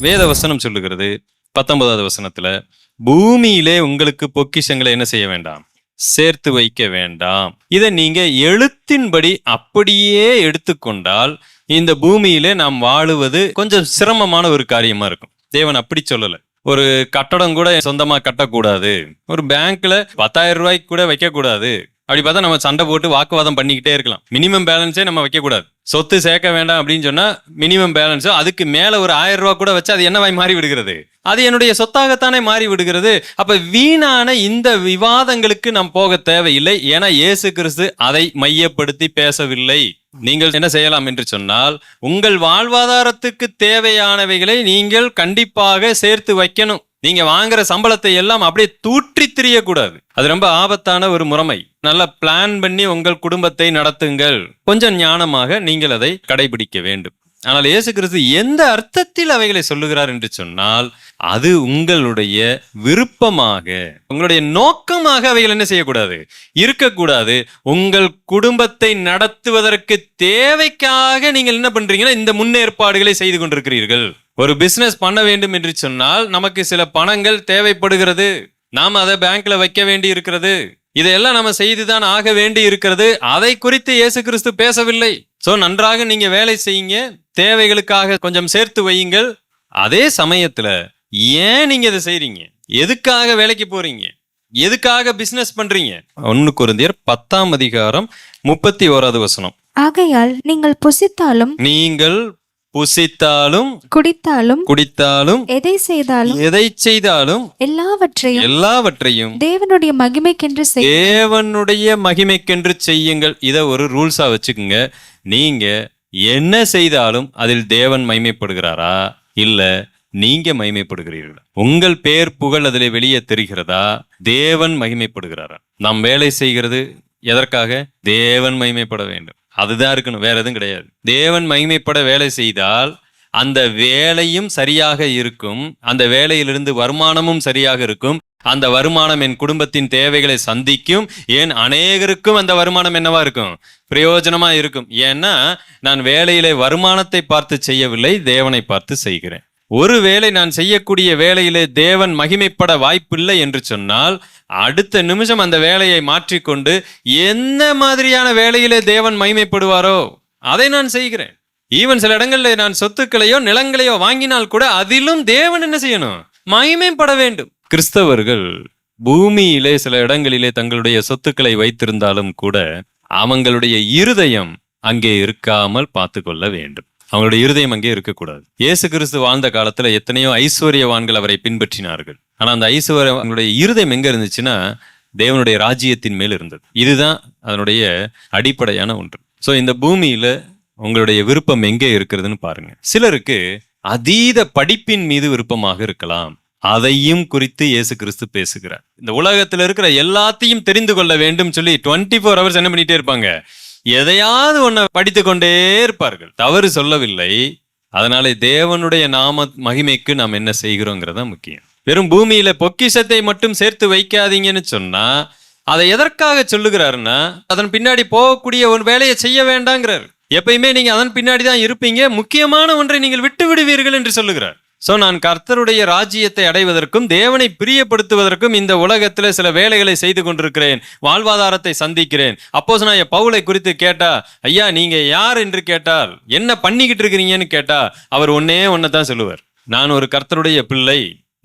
வேத வசனம் சொல்லுகிறது. பத்தொன்பதாவது வசனத்துல பூமியிலே உங்களுக்கு பொக்கிஷங்களை என்ன செய்ய வேண்டாம்? சேர்த்து வைக்க வேண்டாம். இதை நீங்க எழுத்தின்படி அப்படியே எடுத்துக்கொண்டால் இந்த பூமியிலே நாம் வாழுவது கொஞ்சம் சிரமமான ஒரு காரியமா இருக்கும். தேவன் அப்படி சொல்லல. ஒரு கட்டடம் கூட சொந்தமா கட்டக்கூடாது. ஒரு பேங்க்ல பத்தாயிரம் ரூபாய்க்கு கூட வைக்க கூடாது அப்படி பார்த்தா நம்ம சண்டை போட்டு வாக்குவாதம் பண்ணிக்கிட்டே இருக்கலாம். மினிமம் பேலன்ஸே நம்ம வைக்கக்கூடாது. சொத்து சேர்க்க வேண்டாம் அப்படின்னு சொன்னா மினிமம் பேலன்ஸோ அதுக்கு மேல ஒரு ஆயிரம் ரூபா கூட வச்சு அது என்னவாய் மாறி விடுகிறது? அது என்னுடைய சொத்தாகத்தானே மாறி விடுகிறது? அப்ப வீணான இந்த விவாதங்களுக்கு நாம் போக தேவையில்லை. ஏன்னா இயேசு கிறிஸ்து அதை மையப்படுத்தி பேசவில்லை. நீங்கள் என்ன செய்யலாம் என்று சொன்னால் உங்கள் வாழ்வாதாரத்துக்கு தேவையானவைகளை நீங்கள் கண்டிப்பாக சேர்த்து வைக்கணும். நீங்க வாங்குற சம்பளத்தை எல்லாம் அப்படியே தூற்றி திரியக்கூடாது. அது ரொம்ப ஆபத்தான ஒரு முறைமை. நல்லா பிளான் பண்ணி உங்கள் குடும்பத்தை நடத்துங்கள். கொஞ்சம் ஞானமாக நீங்கள் அதை கடைபிடிக்க வேண்டும். ஆனால் இயேசு கிறிஸ்து எந்த அர்த்தத்தில் அவைகளை சொல்லுகிறார் என்று சொன்னால் அது உங்களுடைய விருப்பமாக உங்களுடைய நோக்கமாக அவைகள் என்ன செய்யக்கூடாது? இருக்கக்கூடாது. உங்கள் குடும்பத்தை நடத்துவதற்கு தேவைக்காக நீங்கள் என்ன பண்றீங்கன்னா இந்த முன்னேற்பாடுகளை செய்து கொண்டிருக்கிறீர்கள். ஒரு பிசினஸ் பண்ண வேண்டும் என்று சொன்னால் நமக்கு சில பணங்கள் தேவைப்படுகிறது. நாம் அதை பேங்க்ல வைக்க வேண்டி இருக்கிறது. இதையெல்லாம் நம்ம செய்துதான் ஆக வேண்டி இருக்கிறது. அதை குறித்து இயேசு கிறிஸ்து பேசவில்லை. சோ நன்றாக நீங்க வேலை செய்யுங்க. தேவைகளுக்காக கொஞ்சம் சேர்த்து வையுங்கள். அதே சமயத்துல ஏன் நீங்க இதை செய்றீங்க? எதுக்காக வேலைக்கு போறீங்க? எதுக்காக பிசினஸ் பண்றீங்க? ஒன்னு குருந்தியர் பத்தாம் அதிகாரம் முப்பத்தி ஓராவது வசனம். ஆகையால் நீங்கள் புசித்தாலும் நீங்கள் புசித்தாலும் குடித்தாலும் குடித்தாலும் எதை செய்தாலும் எதை செய்தாலும் எல்லாவற்றையும் எல்லாவற்றையும் தேவனுடைய மகிமைக்கென்று தேவனுடைய மகிமைக்கென்று செய்யுங்கள். இத ஒரு ரூல்ஸா வச்சுக்குங்க. நீங்க என்ன செய்தாலும் அதில் தேவன் மைமைப்படுகிறாரா இல்ல நீங்க மகிமைப்படுகிறீர்களா? உங்கள் பேர் புகழ் அதில் வெளியே தெரிகிறதா? தேவன் மகிமைப்படுகிறாரா? நாம் வேலை செய்கிறது எதற்காக? தேவன் மகிமைப்பட வேண்டும். அதுதான் இருக்கணும் வேற எதுவும் கிடையாது. தேவன் மகிமைப்பட வேலை செய்தால் அந்த வேலையும் சரியாக இருக்கும் அந்த வேலையிலிருந்து வருமானமும் சரியாக இருக்கும் அந்த வருமானம் என் குடும்பத்தின் தேவைகளை சந்திக்கும். ஏன் அநேகருக்கும் அந்த வருமானம் என்னவா இருக்கும்? பிரயோஜனமா இருக்கும். ஏன்னா நான் வேலையிலே வருமானத்தை பார்த்து செய்யவில்லை தேவனை பார்த்து செய்கிறேன். ஒருவேளை நான் செய்யக்கூடிய வேலையிலே தேவன் மகிமைப்பட வாய்ப்பில்லை என்று சொன்னால் அடுத்த நிமிஷம் அந்த வேலையை மாற்றிக்கொண்டு என்ன மாதிரியான வேலையிலே தேவன் மகிமைப்படுவாரோ அதை நான் செய்கிறேன். ஈவன் சில இடங்களில் நான் சொத்துக்களையோ நிலங்களையோ வாங்கினால் கூட அதிலும் தேவன் என்ன செய்யணும்? மகிமைப்பட வேண்டும். கிறிஸ்தவர்கள் பூமியிலே சில இடங்களிலே தங்களுடைய சொத்துக்களை வைத்திருந்தாலும் கூட அவங்களுடைய இருதயம் அங்கே இருக்காமல் பார்த்து கொள்ள வேண்டும். அவங்களுடைய இருதயம் அங்கே இருக்கக்கூடாது. இயேசு கிறிஸ்து வாழ்ந்த காலத்துல எத்தனையோ ஐஸ்வர்யவான்கள் அவரை பின்பற்றினார்கள். ஆனா அந்த ஐஸ்வர்ய அவங்களுடைய இருதயம் எங்க இருந்துச்சுன்னா தேவனுடைய ராஜ்யத்தின் மேல் இருந்தது. இதுதான் அதனுடைய அடிப்படையான ஒன்று. சோ இந்த பூமியில உங்களுடைய விருப்பம் எங்கே இருக்கிறதுன்னு பாருங்க. சிலருக்கு அதீத படிப்பின் மீது விருப்பமாக இருக்கலாம். அதையும் குறித்து இயேசு கிறிஸ்து பேசுகிறார். இந்த உலகத்தில் இருக்கிற எல்லாத்தையும் தெரிந்து கொள்ள வேண்டும் சொல்லி டுவெண்ட்டி ஃபோர் ஹவர்ஸ் என்ன பண்ணிட்டே இருப்பாங்க? எதையாவது ஒன்றை படித்து கொண்டே இருப்பார்கள். தவறு சொல்லவில்லை. அதனாலே தேவனுடைய நாம மகிமைக்கு நாம் என்ன செய்கிறோங்கிறதா முக்கியம். வெறும் பூமியில பொக்கிஷத்தை மட்டும் சேர்த்து வைக்காதீங்கன்னு சொன்னா அதை எதற்காக சொல்லுகிறாருன்னா அதன் பின்னாடி போகக்கூடிய ஒரு வேலையை செய்ய வேண்டாங்கிறார். எப்பயுமே நீங்க அதன் பின்னாடி தான் இருப்பீங்க. முக்கியமான ஒன்றை நீங்கள் விட்டு விடுவீர்கள் என்று சொல்லுகிறார். ஸோ நான் கர்த்தருடைய ராஜ்யத்தை அடைவதற்கும் தேவனை பிரியப்படுத்துவதற்கும் இந்த உலகத்தில் சில வேலைகளை செய்து கொண்டிருக்கிறேன். வாழ்வாதாரத்தை சந்திக்கிறேன். அப்போஸ் நான் என் பவுலை குறித்து கேட்டா ஐயா நீங்கள் யார் என்று கேட்டால் என்ன பண்ணிக்கிட்டு இருக்கிறீங்கன்னு கேட்டா அவர் ஒன்னே தான் சொல்லுவார். நான் ஒரு கர்த்தருடைய பிள்ளை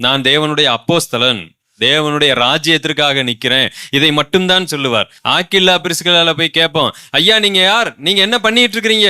நான் தேவனுடைய அப்போஸ்தலன் தேவனுடைய ராஜ்யத்திற்காக நிக்கிறேன் இதை மட்டும்தான் சொல்லுவார். ஆக்கில்லா பிரிசுகளால போய் கேட்போம் ஐயா நீங்க யார்? நீங்க என்ன பண்ணிட்டு இருக்கிறீங்க?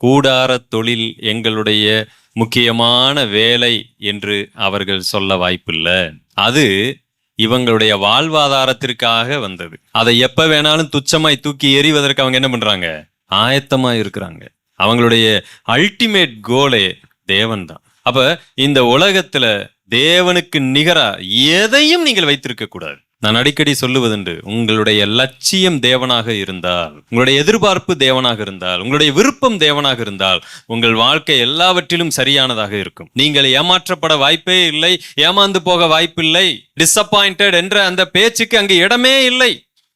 கூடார தொழில் எங்களுடைய முக்கியமான வேலை என்று அவர்கள் சொல்ல வாய்ப்பில்லை. அது இவங்களுடைய வாழ்வாதாரத்திற்காக வந்தது. அதை எப்ப வேணாலும் துச்சமாய் தூக்கி எறிவதற்கு அவங்க என்ன பண்றாங்க? ஆயத்தமா இருக்கிறாங்க. அவங்களுடைய அல்டிமேட் கோலே தேவன் தான் அப்ப இந்த உலகத்துல தேவனுக்கு நிகரா எதையும் நீங்கள் வைத்திருக்க கூடாது நான் அடிக்கடி சொல்லுவதுண்டு உங்களுடைய லட்சியம் தேவனாக இருந்தால் உங்களுடைய எதிர்பார்ப்பு தேவனாக இருந்தால் உங்களுடைய விருப்பம் தேவனாக இருந்தால் உங்கள் வாழ்க்கை எல்லாவற்றிலும் சரியானதாக இருக்கும். நீங்கள் ஏமாற்றப்பட வாய்ப்பே இல்லை ஏமாந்து போக வாய்ப்பில்லை டிசப்பாயிண்டட் என்ற அந்த பேச்சுக்கு அங்கு இடமே இல்லை.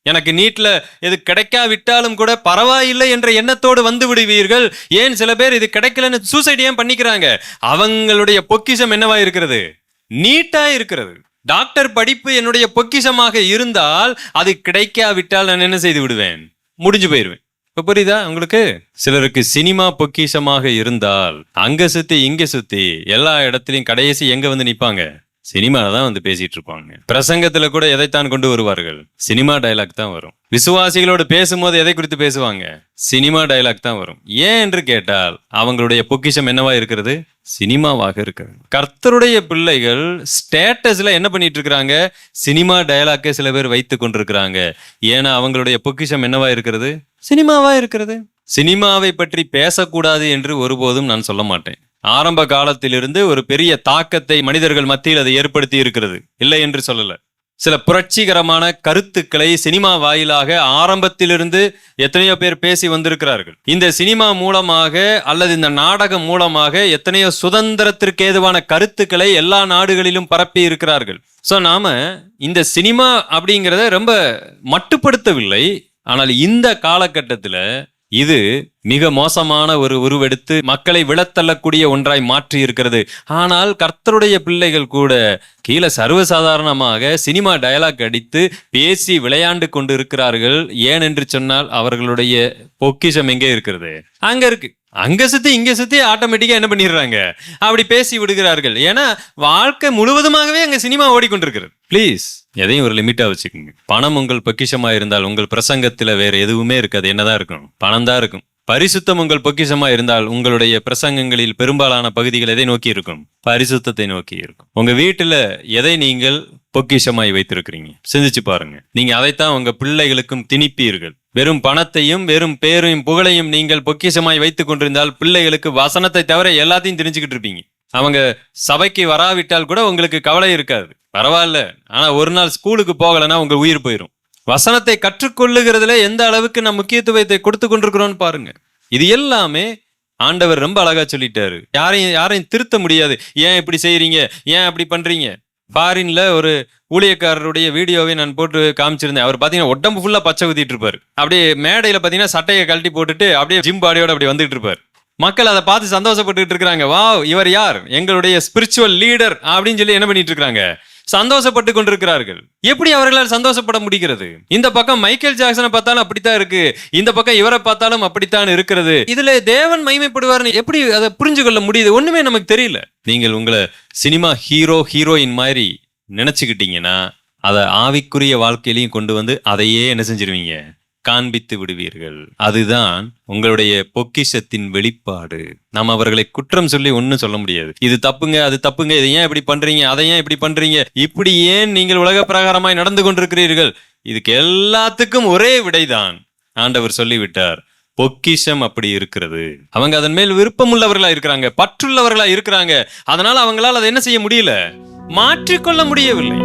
எனக்கு நீட்ல இது கிடைக்காவிட்டாலும் கூட பரவாயில்லை என்ற எண்ணத்தோடு வந்து விடுவீர்கள். ஏன் சில பேர் இது கிடைக்கலன்னு சூசைட் ஏன் பண்ணிக்கிறாங்க? அவங்களுடைய பொக்கிஷம் என்னவா இருக்கிறது நீட்டா இருக்கிறது டாக்டர் படிப்பு என்னுடைய பொக்கிஷமாக இருந்தால் அது கிடைக்காவிட்டால் நான் என்ன செய்து விடுவேன்? முடிஞ்சு போயிருவேன். இப்ப புரியுதா? உங்களுக்கு? சிலருக்கு சினிமா பொக்கிஷமாக இருந்தால் அங்க சுத்தி இங்க சுத்தி எல்லா இடத்துலயும் கடைசி எங்க வந்து நிப்பாங்க? சினிமால தான் வந்து பேசிட்டு இருப்பாங்க. பிரசங்கத்துல கூட எதைத்தான் கொண்டு வருவார்கள்? சினிமா டயலாக் தான் வரும். விசுவாசிகளோடு பேசும்போது எதை குறித்து பேசுவாங்க? சினிமா டயலாக் தான் வரும். ஏன் என்று கேட்டால் அவங்களுடைய பொக்கிஷம் என்னவா இருக்கிறது? சினிமாவாக இருக்கிறது. கர்த்தருடைய பிள்ளைகள் ஸ்டேட்டஸ்ல என்ன பண்ணிட்டு இருக்கிறாங்க? சினிமா டைலாக்கே சில பேர் வைத்து கொண்டிருக்கிறாங்க. ஏன்னா அவங்களுடைய பொக்கிஷம் என்னவா இருக்கிறது? சினிமாவா இருக்கிறது? சினிமாவை பற்றி பேசக்கூடாது என்று ஒருபோதும் நான் சொல்ல மாட்டேன். ஆரம்ப காலத்திலிருந்து ஒரு பெரிய தாக்கத்தை மனிதர்கள் மத்தியில் அதை ஏற்படுத்தி இருக்கிறது. இல்லை என்று சொல்லல. சில புரட்சிகரமான கருத்துக்களை சினிமா வாயிலாக ஆரம்பத்திலிருந்து எத்தனையோ பேர் பேசி வந்திருக்கிறார்கள். இந்த சினிமா மூலமாக அல்லது இந்த நாடகம் மூலமாக எத்தனையோ சுதந்திரத்திற்கு ஏதுவான கருத்துக்களை எல்லா நாடுகளிலும் பரப்பி இருக்கிறார்கள். ஸோ நாம இந்த சினிமா அப்படிங்கிறத ரொம்ப மட்டுப்படுத்தவில்லை. ஆனால் இந்த காலகட்டத்தில் இது மிக மோசமான ஒரு உருவெடுத்து மக்களை விழத்தள்ளக்கூடிய ஒன்றாய் மாற்றி இருக்கிறது. ஆனால் கர்த்தருடைய பிள்ளைகள் கூட கீழே சர்வசாதாரணமாக சினிமா டயலாக் அடித்து பேசி விளையாண்டு கொண்டு இருக்கிறார்கள் ஏன் என்று சொன்னால் அவர்களுடைய பொக்கிஷம் எங்கே இருக்கிறது? அங்க இருக்கு. அங்க சுத்தி இங்க சுத்தி ஆட்டோமேட்டிக்கா என்ன பண்ணிடுறாங்க? அப்படி பேசி விடுகிறார்கள். ஏன்னா வாழ்க்கை முழுவதுமாகவே அங்க சினிமா ஓடிக்கொண்டிருக்கிறது. ப்ளீஸ் எதையும் ஒரு லிமிட்டாக வச்சுக்கோங்க. பணம் உங்கள் பொக்கிஷமாக இருந்தால் உங்கள் பிரசங்கத்தில் வேறு எதுவுமே இருக்காது. என்னதான் இருக்கும் பணம் தான் இருக்கும். பரிசுத்தம் உங்கள் பொக்கிஷமா இருந்தால் உங்களுடைய பிரசங்கங்களில் பெரும்பாலான பகுதிகள் எதை நோக்கி இருக்கும்? பரிசுத்தத்தை நோக்கி இருக்கும். உங்க வீட்டுல எதை நீங்கள் பொக்கிஷமாய் வைத்திருக்கிறீங்க? சிந்திச்சு பாருங்க. நீங்க அதைத்தான் உங்க பிள்ளைகளுக்கும் திணிப்பீர்கள். வெறும் பணத்தையும் வெறும் பேரையும் புகழையும் நீங்கள் பொக்கிஷமாய் வைத்துக் கொண்டிருந்தால் பிள்ளைகளுக்கு வசனத்தை தவிர எல்லாத்தையும் திணிச்சுக்கிட்டு இருப்பீங்க. அவங்க சபைக்கு வராவிட்டால் கூட உங்களுக்கு கவலை இருக்காது. பரவாயில்ல. ஆனா ஒரு நாள் ஸ்கூலுக்கு போகலைன்னா உங்க உயிர் போயிடும் வசனத்தை கற்றுக்கொள்ளுகிறதுல எந்த அளவுக்கு நம்ம முக்கியத்துவத்தை கொடுத்து கொண்டிருக்கிறோம்னு பாருங்க. இது எல்லாமே ஆண்டவர் ரொம்ப அழகா சொல்லிட்டாரு. யாரையும் யாரையும் திருத்த முடியாது. ஏன் இப்படி செய்யறீங்க ஏன் அப்படி பண்றீங்க? ஃபாரின்ல ஒரு ஊழியக்காரருடைய வீடியோவை நான் போட்டு காமிச்சிருந்தேன். அவர் பாத்தீங்கன்னா உடம்பு ஃபுல்லா பச்சை ஊத்திட்டு இருப்பாரு. அப்படியே மேடையில பாத்தீங்கன்னா சட்டையை கழட்டி போட்டுட்டு அப்படியே ஜிம் பாடியோட அப்படி வந்துட்டு இருப்பாரு. மக்கள் அதை பார்த்து சந்தோஷப்பட்டுட்டு இருக்கிறாங்க. வாவ் இவர் யார்? எங்களுடைய ஸ்பிரிச்சுவல் லீடர் அப்படின்னு சொல்லி என்ன பண்ணிட்டு இருக்கிறாங்க? சந்தோஷப்பட்டு கொண்டிருக்கிறார்கள். எப்படி அவர்களால் சந்தோஷப்பட முடிகிறது? இந்த பக்கம் மைக்கேல் ஜாக்சனை பார்த்தாலும் அப்படித்தான் இருக்கு. இந்த பக்கம் இவரை பார்த்தாலும் அப்படித்தான் இருக்கிறது. இதுல தேவன் மைமைப்படுவார்னு எப்படி அதை புரிஞ்சு கொள்ள முடியுது? ஒண்ணுமே நமக்கு தெரியல. நீங்கள் உங்களை சினிமா ஹீரோ ஹீரோயின் மாதிரி நினைச்சுக்கிட்டீங்கன்னா அதை ஆவிக்குரிய வாழ்க்கையிலையும் கொண்டு வந்து அதையே என்ன செஞ்சிருவீங்க? காண்பித்து விடுவீர்கள். அதுதான் உங்களுடைய பொக்கிஷத்தின் வெளிப்பாடு. நாம் அவர்களை குற்றம் சொல்லி ஒன்றும் சொல்ல முடியாது. இது தப்புங்க அது தப்புங்க இதை ஏன் இப்படி பண்றீங்க அதை ஏன் இப்படி பண்றீங்க இப்படி ஏன் நீங்கள் உலக பிரகாரமாய் நடந்து கொண்டிருக்கிறீர்கள்? இதுக்கு எல்லாத்துக்கும் ஒரே விடைதான். ஆண்டவர் சொல்லிவிட்டார் பொக்கிஷம் அப்படி இருக்கிறது. அவங்க அதன் மேல் விருப்பமுள்ளவர்களா இருக்கிறாங்க பற்றுள்ளவர்களா இருக்கிறாங்க. அதனால அவங்களால அதை என்ன செய்ய முடியல? மாற்றிக்கொள்ள முடியவில்லை.